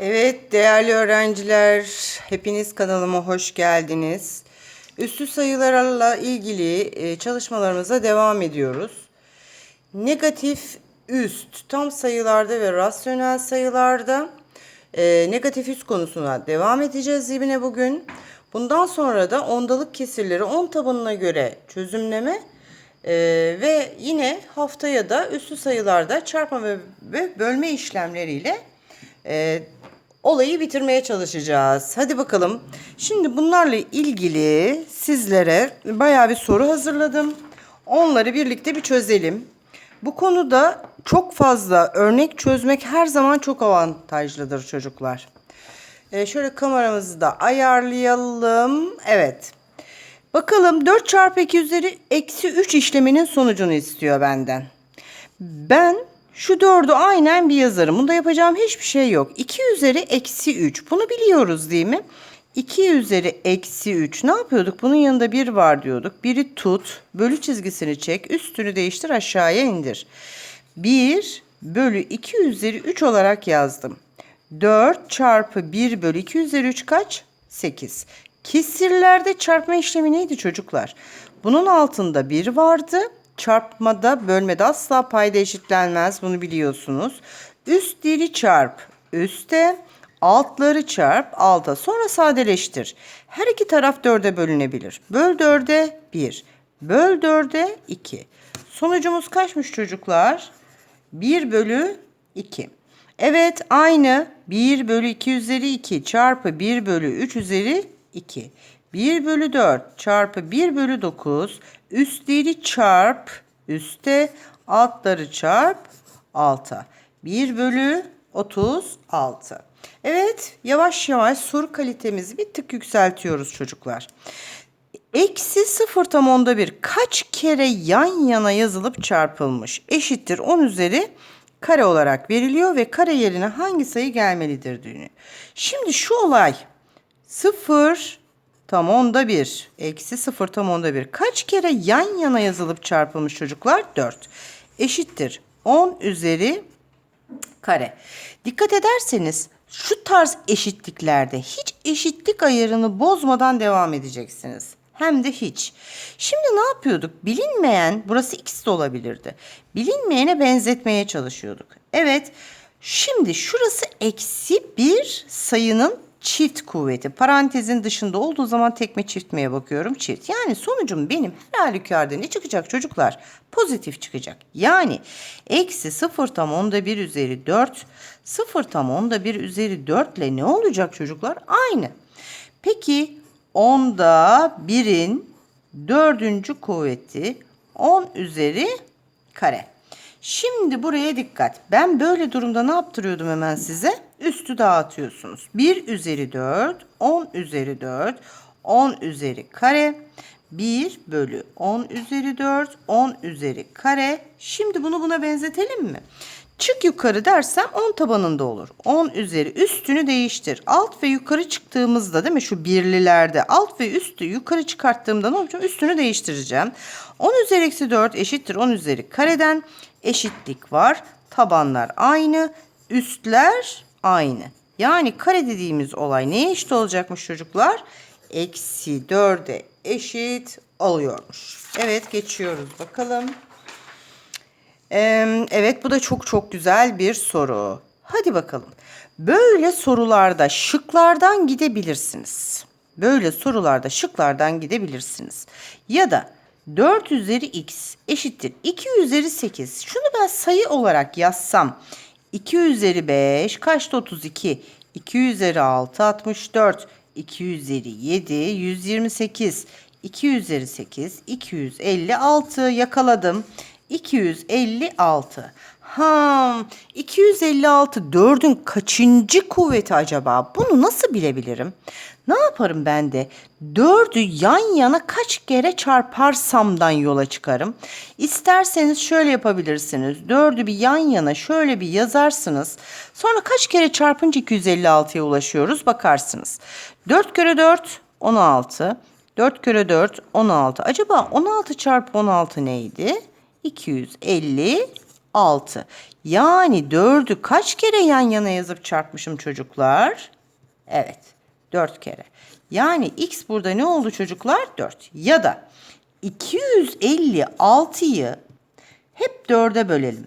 Evet değerli öğrenciler, hepiniz kanalıma hoş geldiniz. Üstü sayılarla ilgili e, çalışmalarımıza devam ediyoruz. Negatif üst tam sayılarda ve rasyonel sayılarda e, negatif üst konusuna devam edeceğiz yine bugün. Bundan sonra da ondalık kesirleri 10 tabanına göre çözümleme e, ve yine haftaya da üstü sayılarda çarpma ve, ve bölme işlemleriyle e, olayı bitirmeye çalışacağız. Hadi bakalım. Şimdi bunlarla ilgili sizlere bayağı bir soru hazırladım. Onları birlikte bir çözelim. Bu konuda çok fazla örnek çözmek her zaman çok avantajlıdır çocuklar. Ee, şöyle kameramızı da ayarlayalım. Evet. Bakalım 4 çarpı 2 üzeri eksi 3 işleminin sonucunu istiyor benden. Ben şu 4'ü aynen bir yazarım. Bunda yapacağım hiçbir şey yok. 2 üzeri eksi 3. Bunu biliyoruz değil mi? 2 üzeri eksi 3. Ne yapıyorduk? Bunun yanında 1 var diyorduk. Biri tut. Bölü çizgisini çek. Üstünü değiştir aşağıya indir. 1 bölü 2 üzeri 3 olarak yazdım. 4 çarpı 1 bölü 2 üzeri 3 kaç? 8. Kesirlerde çarpma işlemi neydi çocuklar? Bunun altında 1 vardı. Çarpmada, bölmede asla payda eşitlenmez. Bunu biliyorsunuz. Üst diri çarp üste, altları çarp alta. Sonra sadeleştir. Her iki taraf 4'e bölünebilir. Böl 4'e 1. Böl 4'e 2. Sonucumuz kaçmış çocuklar? 1 bölü 2. Evet aynı 1 bölü 2 üzeri 2 çarpı 1 bölü 3 üzeri 2. 1 bölü 4 çarpı 1 bölü 9 üstleri çarp üste altları çarp alta. 1 bölü 36. Evet yavaş yavaş soru kalitemizi bir tık yükseltiyoruz çocuklar. Eksi 0 tam onda bir kaç kere yan yana yazılıp çarpılmış eşittir 10 üzeri kare olarak veriliyor ve kare yerine hangi sayı gelmelidir diyor. Şimdi şu olay 0 tam onda 1 eksi 0 tam onda 1 kaç kere yan yana yazılıp çarpılmış çocuklar 4 eşittir 10 üzeri kare. Dikkat ederseniz şu tarz eşitliklerde hiç eşitlik ayarını bozmadan devam edeceksiniz. Hem de hiç. Şimdi ne yapıyorduk? Bilinmeyen, burası x de olabilirdi. Bilinmeyene benzetmeye çalışıyorduk. Evet, şimdi şurası eksi bir sayının çift kuvveti. Parantezin dışında olduğu zaman tekme çiftmeye bakıyorum. Çift. Yani sonucum benim her halükarda ne çıkacak çocuklar? Pozitif çıkacak. Yani eksi 0 tam onda 1 üzeri 4. 0 tam onda 1 üzeri 4 ile ne olacak çocuklar? Aynı. Peki onda 1'in dördüncü kuvveti 10 üzeri kare. Şimdi buraya dikkat. Ben böyle durumda ne yaptırıyordum hemen size? Üstü dağıtıyorsunuz. 1 üzeri 4, 10 üzeri 4, 10 üzeri kare. 1 bölü 10 üzeri 4, 10 üzeri kare. Şimdi bunu buna benzetelim mi? Çık yukarı dersem 10 tabanında olur. 10 üzeri üstünü değiştir. Alt ve yukarı çıktığımızda değil mi şu birlilerde alt ve üstü yukarı çıkarttığımda ne olacak? Üstünü değiştireceğim. 10 üzeri eksi 4 eşittir 10 üzeri kareden eşitlik var. Tabanlar aynı. Üstler aynı. Yani kare dediğimiz olay neye eşit olacakmış çocuklar? Eksi 4'e eşit oluyormuş. Evet geçiyoruz bakalım. Ee, evet bu da çok çok güzel bir soru. Hadi bakalım. Böyle sorularda şıklardan gidebilirsiniz. Böyle sorularda şıklardan gidebilirsiniz. Ya da 4 üzeri x eşittir 2 üzeri 8. Şunu ben sayı olarak yazsam 2 üzeri 5 kaçta 32? 2 üzeri 6 64. 2 üzeri 7 128. 2 üzeri 8 256 yakaladım. 256. Ha, 256 4'ün kaçıncı kuvveti acaba? Bunu nasıl bilebilirim? Ne yaparım ben de? 4'ü yan yana kaç kere çarparsamdan yola çıkarım. İsterseniz şöyle yapabilirsiniz. 4'ü bir yan yana şöyle bir yazarsınız. Sonra kaç kere çarpınca 256'ya ulaşıyoruz bakarsınız. 4 kere 4 16. 4 kere 4 16. Acaba 16 çarpı 16 neydi? 256. Yani 4'ü kaç kere yan yana yazıp çarpmışım çocuklar? Evet 4 kere. Yani x burada ne oldu çocuklar? 4. Ya da 256'yı hep 4'e bölelim.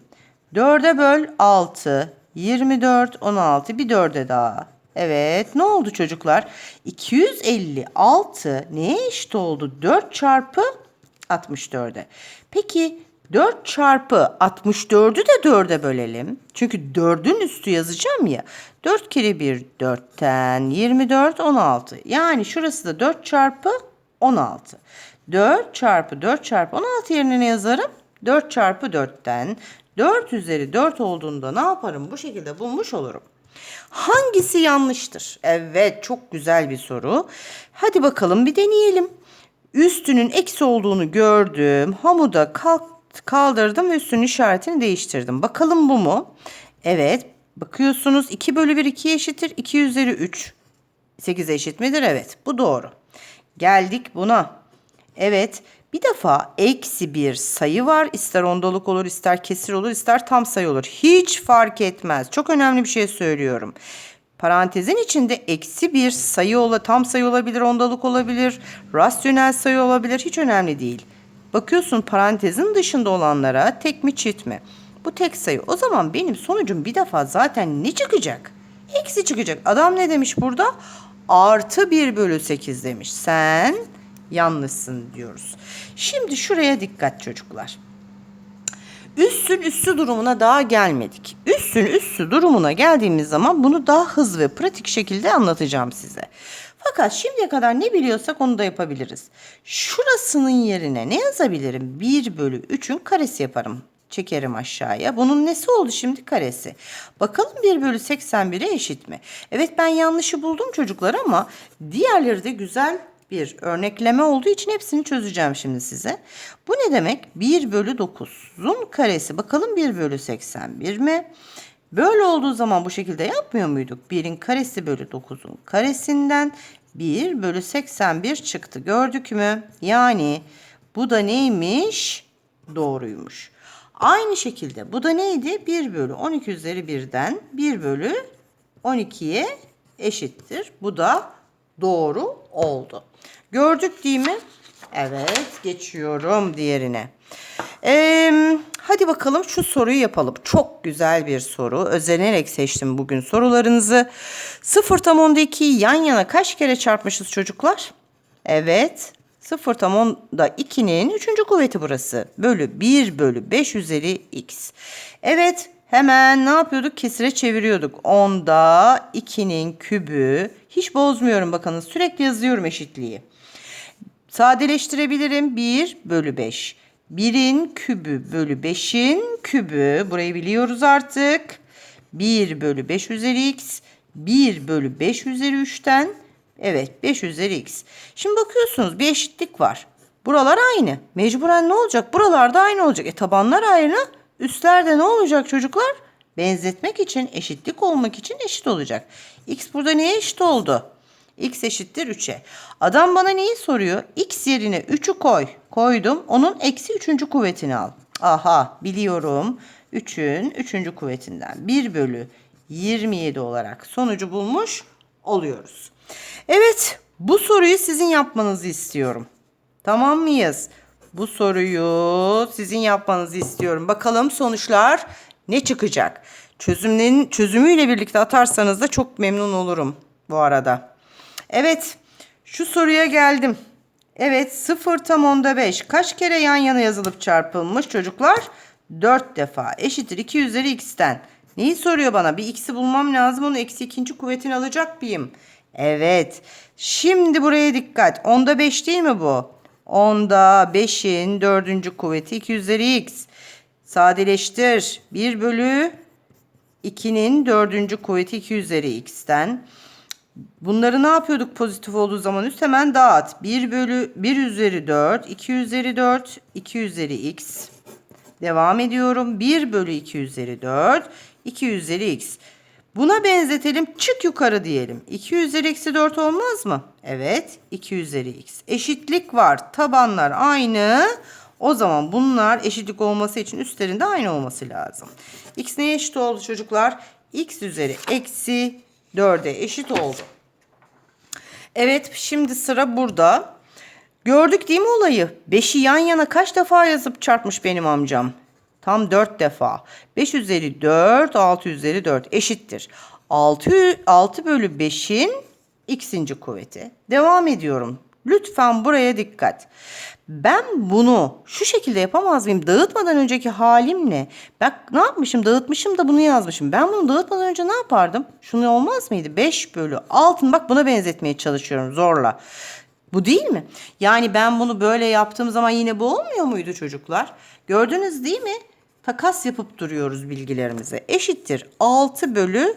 4'e böl 6, 24, 16 bir 4'e daha. Evet ne oldu çocuklar? 256 neye eşit oldu? 4 çarpı 64'e. Peki 4 çarpı 64'ü de 4'e bölelim. Çünkü 4'ün üstü yazacağım ya. 4 kere 1 4'ten 24 16. Yani şurası da 4 çarpı 16. 4 çarpı 4 çarpı 16 yerine ne yazarım? 4 çarpı 4'ten 4 üzeri 4 olduğunda ne yaparım? Bu şekilde bulmuş olurum. Hangisi yanlıştır? Evet çok güzel bir soru. Hadi bakalım bir deneyelim. Üstünün eksi olduğunu gördüm. Hamuda kalk, kaldırdım ve üstünün işaretini değiştirdim. Bakalım bu mu? Evet. Bakıyorsunuz 2 bölü 1 2 eşittir. 2 üzeri 3 8'e eşit midir? Evet. Bu doğru. Geldik buna. Evet. Bir defa eksi bir sayı var. İster ondalık olur, ister kesir olur, ister tam sayı olur. Hiç fark etmez. Çok önemli bir şey söylüyorum. Parantezin içinde eksi bir sayı ola, tam sayı olabilir, ondalık olabilir, rasyonel sayı olabilir. Hiç önemli değil. Bakıyorsun parantezin dışında olanlara tek mi çift mi? Bu tek sayı. O zaman benim sonucum bir defa zaten ne çıkacak? Eksi çıkacak. Adam ne demiş burada? Artı 1 bölü 8 demiş. Sen yanlışsın diyoruz. Şimdi şuraya dikkat çocuklar. Üssün üssü durumuna daha gelmedik. Üssün üssü durumuna geldiğimiz zaman bunu daha hızlı ve pratik şekilde anlatacağım size. Fakat şimdiye kadar ne biliyorsak onu da yapabiliriz. Şurasının yerine ne yazabilirim? 1 bölü 3'ün karesi yaparım. Çekerim aşağıya. Bunun nesi oldu şimdi? Karesi. Bakalım 1 bölü 81'e eşit mi? Evet ben yanlışı buldum çocuklar ama diğerleri de güzel bir örnekleme olduğu için hepsini çözeceğim şimdi size. Bu ne demek? 1 bölü 9'un karesi. Bakalım 1 bölü 81 mi? Böyle olduğu zaman bu şekilde yapmıyor muyduk? 1'in karesi bölü 9'un karesinden 1 bölü 81 çıktı. Gördük mü? Yani bu da neymiş? Doğruymuş. Aynı şekilde bu da neydi? 1 bölü 12 üzeri 1'den 1 bölü 12'ye eşittir. Bu da doğru oldu. Gördük değil mi? Evet geçiyorum diğerine. Ee, hadi bakalım şu soruyu yapalım. Çok güzel bir soru. Özenerek seçtim bugün sorularınızı. 0 tam onda 2'yi yan yana kaç kere çarpmışız çocuklar? Evet. 0 tam onda 2'nin 3. kuvveti burası. Bölü 1 bölü 5 üzeri x. Evet hemen ne yapıyorduk? Kesire çeviriyorduk. Onda 2'nin kübü. Hiç bozmuyorum bakınız. Sürekli yazıyorum eşitliği. Sadeleştirebilirim. 1 bölü 5. 1'in kübü bölü 5'in kübü. Burayı biliyoruz artık. 1 bölü 5 üzeri x. 1 bölü 5 üzeri 3'ten. Evet 5 üzeri x. Şimdi bakıyorsunuz bir eşitlik var. Buralar aynı. Mecburen ne olacak? Buralarda aynı olacak. E tabanlar aynı. Üstlerde ne olacak çocuklar? Benzetmek için, eşitlik olmak için eşit olacak. X burada neye eşit oldu? X eşittir 3'e. Adam bana neyi soruyor? X yerine 3'ü koy. Koydum. Onun eksi 3. kuvvetini al. Aha biliyorum. 3'ün 3. kuvvetinden 1 bölü 27 olarak sonucu bulmuş oluyoruz. Evet bu soruyu sizin yapmanızı istiyorum. Tamam mıyız? Bu soruyu sizin yapmanızı istiyorum. Bakalım sonuçlar ne çıkacak? Çözümlerin çözümüyle birlikte atarsanız da çok memnun olurum bu arada. Evet şu soruya geldim. Evet 0 tam onda 5 kaç kere yan yana yazılıp çarpılmış çocuklar? 4 defa eşittir 2 üzeri x'ten. Neyi soruyor bana? Bir x'i bulmam lazım. Onu eksi ikinci kuvvetini alacak mıyım? Evet. Şimdi buraya dikkat. Onda 5 değil mi bu? Onda 5'in dördüncü kuvveti 2 üzeri x. Sadeleştir. 1 bölü 2'nin dördüncü kuvveti 2 üzeri x'ten. Bunları ne yapıyorduk pozitif olduğu zaman üst hemen dağıt. 1 bölü 1 üzeri 4, 2 üzeri 4, 2 üzeri x. Devam ediyorum. 1 bölü 2 üzeri 4, 2 üzeri x. Buna benzetelim. Çık yukarı diyelim. 2 üzeri eksi 4 olmaz mı? Evet. 2 üzeri x. Eşitlik var. Tabanlar aynı. O zaman bunlar eşitlik olması için üstlerinde aynı olması lazım. X neye eşit oldu çocuklar? X üzeri eksi 4'e eşit oldu. Evet şimdi sıra burada. Gördük değil mi olayı? 5'i yan yana kaç defa yazıp çarpmış benim amcam? Tam 4 defa. 5 üzeri 4, 6 üzeri 4 eşittir. 6, 6 bölü 5'in x'inci kuvveti. Devam ediyorum. Lütfen buraya dikkat. Ben bunu şu şekilde yapamaz mıyım? Dağıtmadan önceki halimle. Bak ne yapmışım? Dağıtmışım da bunu yazmışım. Ben bunu dağıtmadan önce ne yapardım? Şunu olmaz mıydı? 5 bölü 6'ın bak buna benzetmeye çalışıyorum zorla. Bu değil mi? Yani ben bunu böyle yaptığım zaman yine bu olmuyor muydu çocuklar? Gördünüz değil mi? Takas yapıp duruyoruz bilgilerimize. Eşittir 6 bölü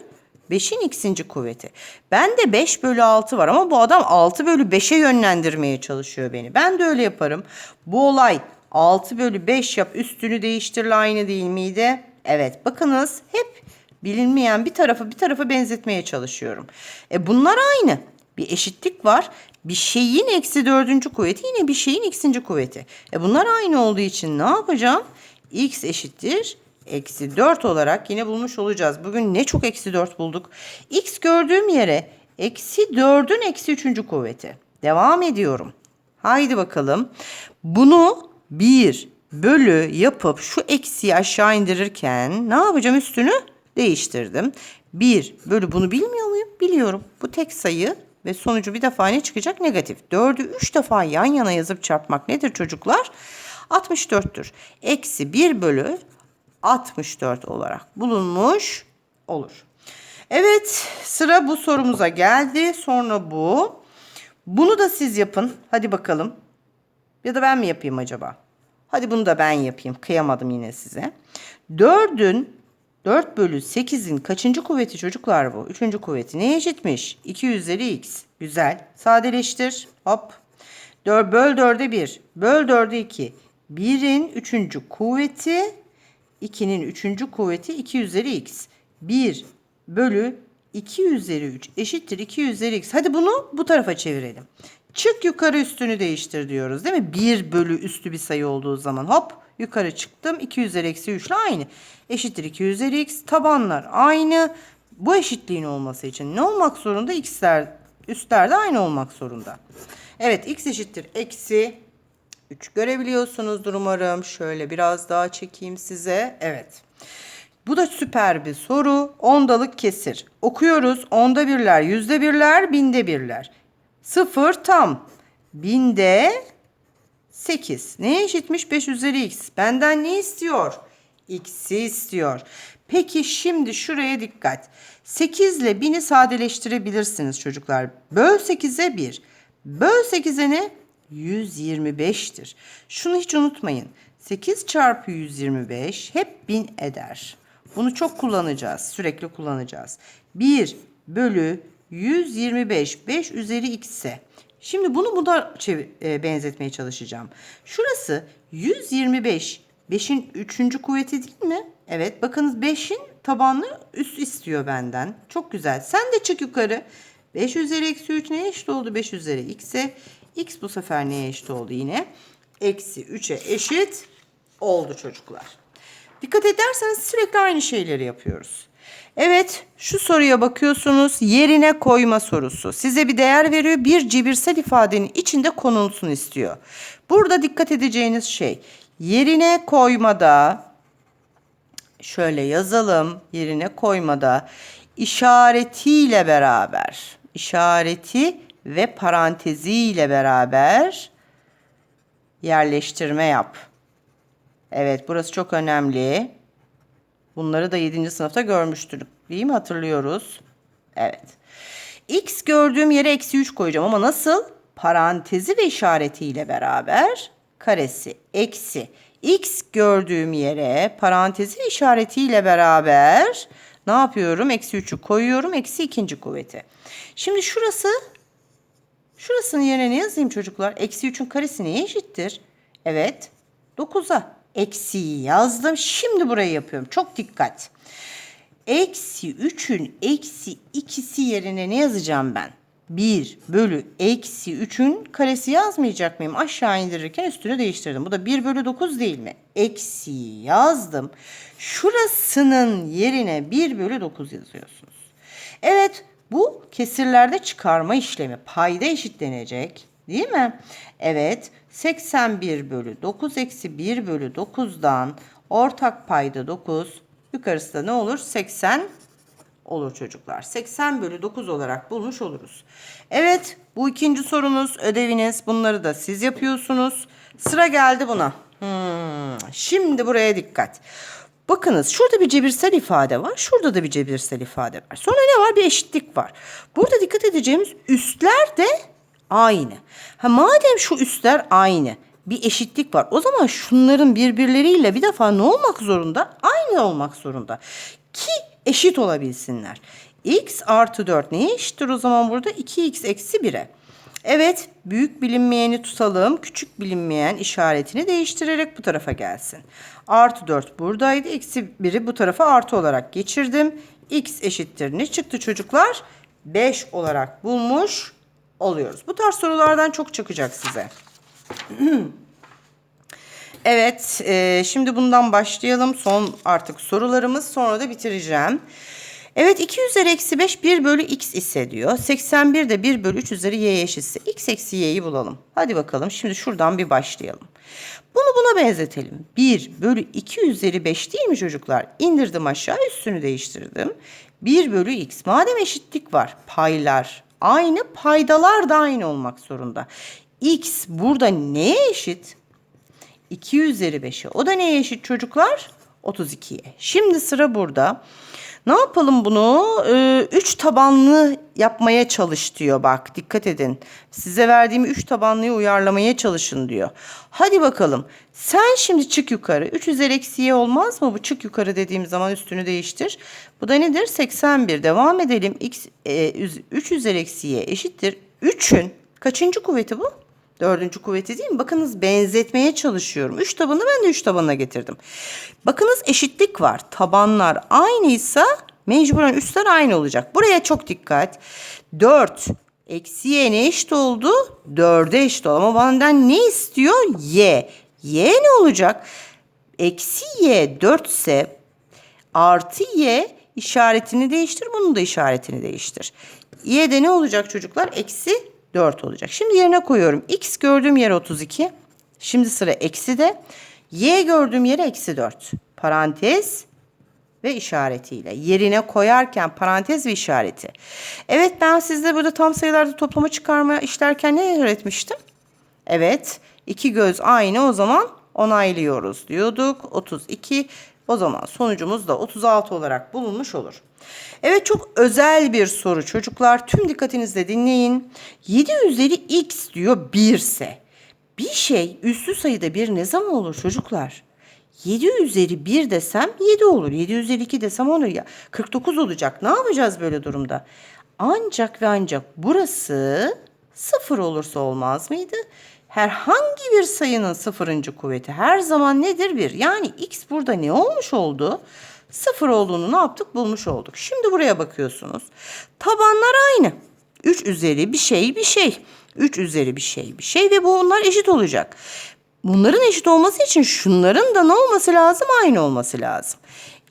5'in x'inci kuvveti. Ben de 5 bölü 6 var ama bu adam 6 bölü 5'e yönlendirmeye çalışıyor beni. Ben de öyle yaparım. Bu olay 6 bölü 5 yap üstünü değiştirle aynı değil miydi? Evet bakınız hep bilinmeyen bir tarafı bir tarafa benzetmeye çalışıyorum. E bunlar aynı. Bir eşitlik var. Bir şeyin eksi dördüncü kuvveti yine bir şeyin x'inci kuvveti. E bunlar aynı olduğu için ne yapacağım? x eşittir eksi 4 olarak yine bulmuş olacağız. Bugün ne çok eksi 4 bulduk. x gördüğüm yere eksi 4'ün eksi 3. kuvveti. Devam ediyorum. Haydi bakalım. Bunu 1 bölü yapıp şu eksiyi aşağı indirirken ne yapacağım üstünü? Değiştirdim. 1 bölü bunu bilmiyor muyum? Biliyorum. Bu tek sayı ve sonucu bir defa ne çıkacak? Negatif. 4'ü 3 defa yan yana yazıp çarpmak nedir çocuklar? 64'tür. Eksi 1 bölü 64 olarak bulunmuş olur. Evet sıra bu sorumuza geldi. Sonra bu. Bunu da siz yapın. Hadi bakalım. Ya da ben mi yapayım acaba? Hadi bunu da ben yapayım. Kıyamadım yine size. 4'ün 4 bölü 8'in kaçıncı kuvveti çocuklar bu? Üçüncü kuvveti. Neye eşitmiş? 2 üzeri x. Güzel. Sadeleştir. Hop. 4 böl 4'e 1. Böl 4'e 2. 1'in üçüncü kuvveti 2'nin üçüncü kuvveti 2 üzeri x. 1 bölü 2 üzeri 3 eşittir 2 üzeri x. Hadi bunu bu tarafa çevirelim. Çık yukarı üstünü değiştir diyoruz değil mi? 1 bölü üstü bir sayı olduğu zaman hop yukarı çıktım. 2 üzeri eksi 3 ile aynı. Eşittir 2 üzeri x. Tabanlar aynı. Bu eşitliğin olması için ne olmak zorunda? X'ler üstlerde aynı olmak zorunda. Evet x eşittir eksi 3 görebiliyorsunuzdur umarım. Şöyle biraz daha çekeyim size. Evet. Bu da süper bir soru. Ondalık kesir. Okuyoruz. Onda birler, yüzde birler, binde birler. Sıfır tam. Binde 8. Neye eşitmiş? 5 üzeri x. Benden ne istiyor? X'i istiyor. Peki şimdi şuraya dikkat. 8 ile 1000'i sadeleştirebilirsiniz çocuklar. Böl 8'e 1. Böl 8'e ne? 125'tir. Şunu hiç unutmayın. 8 çarpı 125 hep 1000 eder. Bunu çok kullanacağız. Sürekli kullanacağız. 1 bölü 125 5 üzeri x'e. Şimdi bunu buna e, benzetmeye çalışacağım. Şurası 125 5'in 3. kuvveti değil mi? Evet bakınız 5'in tabanlı üst istiyor benden. Çok güzel. Sen de çık yukarı. 5 üzeri eksi 3 neye eşit oldu? 5 üzeri x'e. X bu sefer neye eşit oldu yine? Eksi 3'e eşit oldu çocuklar. Dikkat ederseniz sürekli aynı şeyleri yapıyoruz. Evet şu soruya bakıyorsunuz yerine koyma sorusu. Size bir değer veriyor bir cebirsel ifadenin içinde konulsun istiyor. Burada dikkat edeceğiniz şey yerine koymada şöyle yazalım yerine koymada işaretiyle beraber işareti ve paranteziyle beraber yerleştirme yap. Evet burası çok önemli. Bunları da 7. sınıfta görmüştük değil mi hatırlıyoruz. Evet. X gördüğüm yere eksi 3 koyacağım ama nasıl? Parantezi ve işaretiyle beraber karesi eksi x gördüğüm yere parantezi işaretiyle beraber ne yapıyorum? Eksi 3'ü koyuyorum. Eksi ikinci kuvveti. Şimdi şurası şurasının yerine ne yazayım çocuklar? Eksi 3'ün karesi neye eşittir? Evet 9'a. Eksiyi yazdım. Şimdi burayı yapıyorum. Çok dikkat. Eksi 3'ün eksi ikisi yerine ne yazacağım ben? 1 bölü eksi 3'ün karesi yazmayacak mıyım? Aşağı indirirken üstünü değiştirdim. Bu da 1 bölü 9 değil mi? Eksi yazdım. Şurasının yerine 1 bölü 9 yazıyorsunuz. Evet bu kesirlerde çıkarma işlemi payda eşitlenecek. Değil mi? Evet 81 bölü 9 eksi 1 bölü 9'dan ortak payda 9 yukarısı da ne olur? 80 olur çocuklar. 80 bölü 9 olarak bulmuş oluruz. Evet bu ikinci sorunuz ödeviniz bunları da siz yapıyorsunuz. Sıra geldi buna. Hmm, Şimdi buraya dikkat. Bakınız şurada bir cebirsel ifade var. Şurada da bir cebirsel ifade var. Sonra ne var? Bir eşitlik var. Burada dikkat edeceğimiz üstler de aynı. Ha, madem şu üstler aynı bir eşitlik var. O zaman şunların birbirleriyle bir defa ne olmak zorunda? Aynı olmak zorunda. Ki eşit olabilsinler. x artı 4 neye eşittir o zaman burada? 2x eksi 1'e. Evet, büyük bilinmeyeni tutalım. Küçük bilinmeyen işaretini değiştirerek bu tarafa gelsin. Artı 4 buradaydı. Eksi 1'i bu tarafa artı olarak geçirdim. x eşittir. Ne çıktı çocuklar? 5 olarak bulmuş oluyoruz. Bu tarz sorulardan çok çıkacak size. Evet, e, şimdi bundan başlayalım. Son artık sorularımız. Sonra da bitireceğim. Evet, 2 üzeri eksi 5 1 bölü x ise diyor. 81 de 1 bölü 3 üzeri y eşitse x eksi y'yi bulalım. Hadi bakalım şimdi şuradan bir başlayalım. Bunu buna benzetelim. 1 bölü 2 üzeri 5 değil mi çocuklar? İndirdim aşağı üstünü değiştirdim. 1 bölü x. Madem eşitlik var paylar aynı paydalar da aynı olmak zorunda. x burada neye eşit? 2 üzeri 5'e. O da neye eşit çocuklar? 32'ye. Şimdi sıra burada. Ne yapalım bunu? 3 ee, tabanlı yapmaya çalış diyor bak. Dikkat edin. Size verdiğim 3 tabanlıyı uyarlamaya çalışın diyor. Hadi bakalım. Sen şimdi çık yukarı. 3 üzeri eksiye olmaz mı? Bu çık yukarı dediğim zaman üstünü değiştir. Bu da nedir? 81. Devam edelim. X, e, 3 üzeri eksiye eşittir. 3'ün kaçıncı kuvveti bu? Dördüncü kuvveti değil mi? Bakınız benzetmeye çalışıyorum. Üç tabanı ben de üç tabanına getirdim. Bakınız eşitlik var. Tabanlar aynıysa mecburen üstler aynı olacak. Buraya çok dikkat. Dört eksi y ne eşit oldu? Dörde eşit oldu. Ama benden ne istiyor? Y. Y ne olacak? Eksi y dört ise artı y işaretini değiştir. Bunun da işaretini değiştir. Y de ne olacak çocuklar? Eksi 4 olacak. Şimdi yerine koyuyorum. X gördüğüm yere 32. Şimdi sıra eksi de. Y gördüğüm yere eksi 4. Parantez ve işaretiyle. Yerine koyarken parantez ve işareti. Evet ben sizde burada tam sayılarda toplama çıkarma işlerken ne öğretmiştim? Evet iki göz aynı o zaman onaylıyoruz diyorduk. 32 o zaman sonucumuz da 36 olarak bulunmuş olur. Evet çok özel bir soru çocuklar. Tüm dikkatinizle dinleyin. 7 üzeri x diyor 1 ise. Bir şey üslü sayıda bir ne zaman olur çocuklar? 7 üzeri 1 desem 7 olur. 7 üzeri 2 desem 10 ya. 49 olacak. Ne yapacağız böyle durumda? Ancak ve ancak burası 0 olursa olmaz mıydı? Herhangi bir sayının sıfırıncı kuvveti her zaman nedir? 1. Yani x burada ne olmuş oldu? Sıfır olduğunu ne yaptık? Bulmuş olduk. Şimdi buraya bakıyorsunuz. Tabanlar aynı. 3 üzeri bir şey bir şey. 3 üzeri bir şey bir şey ve bunlar eşit olacak. Bunların eşit olması için şunların da ne olması lazım? Aynı olması lazım.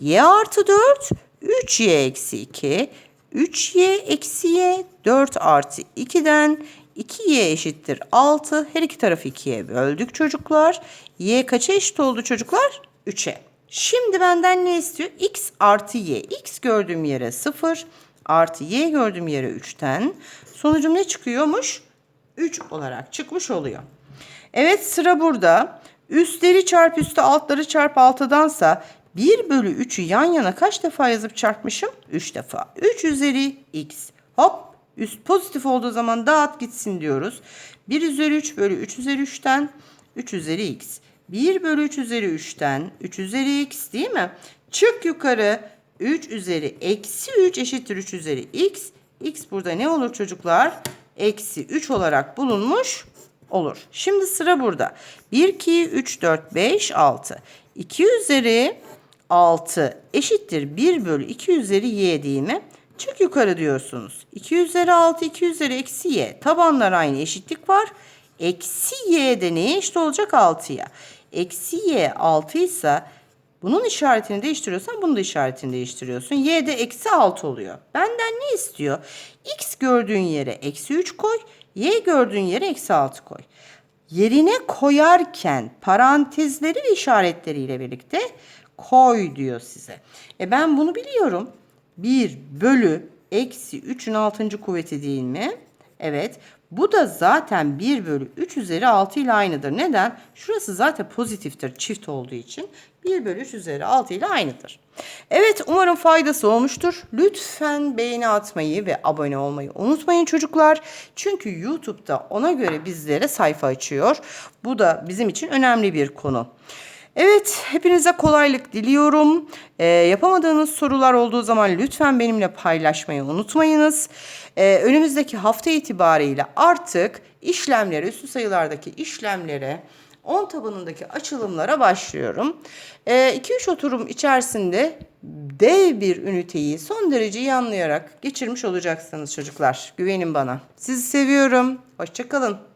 y artı 4, 3y eksi 2, 3y eksi y, 4 artı 2'den 2y eşittir 6. Her iki tarafı 2'ye böldük çocuklar. y kaça eşit oldu çocuklar? 3'e. Şimdi benden ne istiyor? x artı y. x gördüğüm yere 0 artı y gördüğüm yere 3'ten. Sonucum ne çıkıyormuş? 3 olarak çıkmış oluyor. Evet sıra burada. Üstleri çarp üstü altları çarp altıdansa 1 bölü 3'ü yan yana kaç defa yazıp çarpmışım? 3 defa. 3 üzeri x. Hop üst pozitif olduğu zaman dağıt gitsin diyoruz. 1 üzeri 3 bölü 3 üzeri 3'ten 3 üzeri x. 1 bölü 3 üzeri 3'ten 3 üzeri x değil mi? Çık yukarı 3 üzeri eksi 3 eşittir 3 üzeri x. x burada ne olur çocuklar? Eksi 3 olarak bulunmuş olur. Şimdi sıra burada. 1, 2, 3, 4, 5, 6. 2 üzeri 6 eşittir 1 bölü 2 üzeri y değil mi? Çık yukarı diyorsunuz. 2 üzeri 6, 2 üzeri eksi y. Tabanlar aynı eşitlik var. Eksi y de neye eşit olacak? 6'ya. Eksi y 6 ise bunun işaretini değiştiriyorsan bunun da işaretini değiştiriyorsun. Y de eksi 6 oluyor. Benden ne istiyor? X gördüğün yere eksi 3 koy. Y gördüğün yere eksi 6 koy. Yerine koyarken parantezleri ve işaretleriyle birlikte koy diyor size. E ben bunu biliyorum. 1 bölü eksi 3'ün 6. kuvveti değil mi? Evet. Bu da zaten 1 bölü 3 üzeri 6 ile aynıdır. Neden? Şurası zaten pozitiftir çift olduğu için. 1 bölü 3 üzeri 6 ile aynıdır. Evet umarım faydası olmuştur. Lütfen beğeni atmayı ve abone olmayı unutmayın çocuklar. Çünkü YouTube'da ona göre bizlere sayfa açıyor. Bu da bizim için önemli bir konu. Evet, hepinize kolaylık diliyorum. Ee, yapamadığınız sorular olduğu zaman lütfen benimle paylaşmayı unutmayınız. Ee, önümüzdeki hafta itibariyle artık işlemlere, üstü sayılardaki işlemlere, 10 tabanındaki açılımlara başlıyorum. 2-3 oturum içerisinde dev bir üniteyi son derece iyi anlayarak geçirmiş olacaksınız çocuklar. Güvenin bana. Sizi seviyorum. Hoşçakalın.